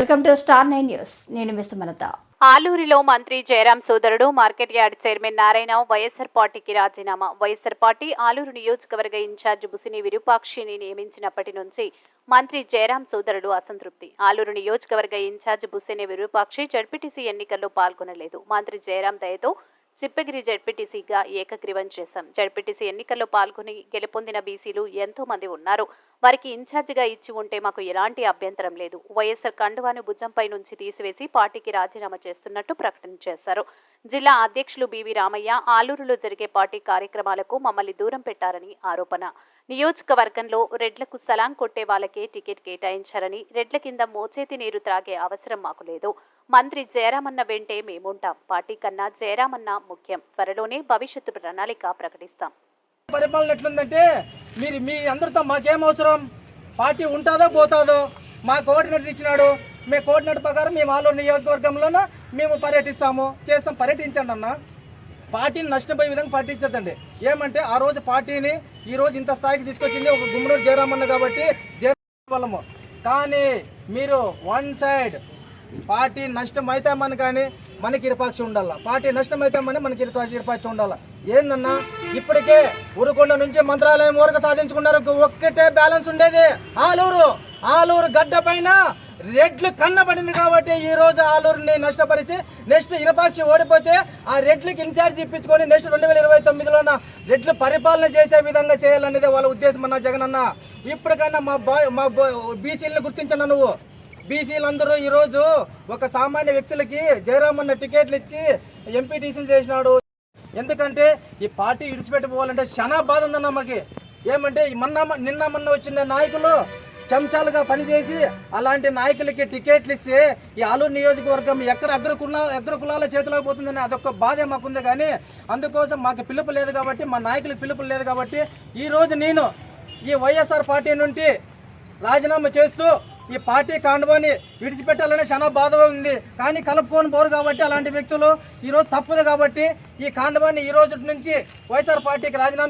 Welcome to star nine news. నేను miss Sumalatha. ఆలూరిలో మంత్రి జయరాం సోదరుడు market yard chairman Narayana YSR పార్టీకి రాజీనామా. వైఎస్ఆర్ పార్టీ ఆలూరు నియోజకవర్గ ఇన్ఛార్జ్ బుసిని విరూపాక్షిని నియమించినప్పటి నుంచి మంత్రి జయరాం సోదరుడు అసంతృప్తి. ఆలూరు నియోజకవర్గ ఇన్ఛార్జ్ బుసిని విరూపాక్షి జడ్పీటీసీ ఎన్నికల్లో పాల్గొనలేదు. మంత్రి జయరాం దయతో చిప్పగిరి జడ్పీటీసీగా ఏకగ్రీవం చేశాం. జడ్పీటీసీ ఎన్నికల్లో పాల్గొని గెలుపొందిన బీసీలు ఎంతో మంది ఉన్నారు. వారికి ఇన్ఛార్జిగా ఇచ్చి ఉంటే మాకు ఎలాంటి అభ్యంతరం లేదు. వైఎస్ఆర్ కండువాను భుజంపై నుంచి తీసివేసి పార్టీకి రాజీనామా చేస్తున్నట్టు ప్రకటన చేశారు. జిల్లా అధ్యక్షులు బివి రామయ్య ఆలూరులో జరిగే పార్టీ కార్యక్రమాలకు మమ్మల్ని దూరం పెట్టారని ఆరోపణ. నియోజకవర్గంలో రెడ్లకు సలాం కొట్టే వాళ్ళకే టికెట్ కేటాయించారని రెడ్ల కింద మోచేతి నీరు త్రాగే అవసరం మాకు లేదు. మంత్రి జయరామన్న వెంటే మేముంటాం. పార్టీ కన్నా జయరామన్న ముఖ్యం. త్వరలోనే భవిష్యత్తు ప్రణాళిక ప్రకటిస్తాం. పరిపాలన ఎట్లుందంటే మీరు మీ అందరితో మాకేం అవసరం? పార్టీ ఉంటుందో పోతుందో? మా కోఆర్డినేటర్ ఇచ్చినాడు. మీ కోఆర్డినేటర్ ప్రకారం మేము ఆలో నియోజకవర్గంలోన? మేము పర్యటిస్తాము. చేస్తాం. పర్యటించండి అన్న. పార్టీని నష్టపోయే విధంగా పర్యటించదండి ఏమంటే ఆ రోజు పార్టీని ఈ రోజు ఇంత స్థాయికి తీసుకొచ్చింది ఒక గుమ్మడూరు జయరామన్న కాబట్టి జయరామ కానీ మీరు వన్ సైడ్ పార్టీ నష్టం అవుతామని కానీ మనకి ఇరపాక్షి ఉండాల? పార్టీ నష్టం అవుతామని మనకి ఇరపాక్షి ఇరుపాక్షి ఉండాల? ఏందన్నా? ఇప్పటికే ఉరుకొండ నుంచి మంత్రాలయం వరకు సాధించుకున్నారు. ఒక్కటే బ్యాలెన్స్ ఉండేది. ఆలూరు ఆలూరు గడ్డ పైన రెడ్లు కన్నబడింది కాబట్టి ఈ రోజు ఆలూరుని నష్టపరిచి నెక్స్ట్ ఇరపాక్షి ఓడిపోతే ఆ రెడ్లకి ఇన్ఛార్జ్ ఇప్పించుకొని నెక్స్ట్ రెండు వేల ఇరవై తొమ్మిదిలోన రెడ్లు పరిపాలన చేసే విధంగా చేయాలనేది వాళ్ళ ఉద్దేశం అన్న జగన్ అన్న. ఇప్పటికైనా మా బాయ్ మా బీసీలను గుర్తించను నువ్వు. బీసీలందరూ ఈ రోజు ఒక సామాన్య వ్యక్తులకి జయరామన్న టికెట్లు ఇచ్చి ఎంపీటీసీలు చేసినాడు. ఎందుకంటే ఈ పార్టీ ఇడిచిపెట్టుకోవాలంటే చాలా బాధ ఉందన్న మాకి. ఏమంటే మన్నా మొన్న నిన్న మొన్న వచ్చిన నాయకులు చెంచాలుగా పనిచేసి అలాంటి నాయకులకి టికెట్లు ఇస్తే ఈ ఆలూరు నియోజకవర్గం ఎక్కడ అగ్రకుల అగ్రకులాల చేతిలోకి పోతుందని అదొక బాధే మాకుంది. కానీ అందుకోసం మాకు పిలుపు లేదు కాబట్టి మా నాయకులకు పిలుపు లేదు కాబట్టి ఈ రోజు నేను ఈ వైఎస్ఆర్ పార్టీ నుండి రాజీనామా చేస్తూ ఈ పార్టీ కాండవాన్ని విడిచిపెట్టాలని చాలా బాధగా ఉంది. కానీ కలుపుకొని పోరు కాబట్టి అలాంటి వ్యక్తులు ఈ రోజు తప్పదు కాబట్టి ఈ కాండవాన్ని ఈ రోజు నుంచి వైఎస్ఆర్ పార్టీకి రాజీనామా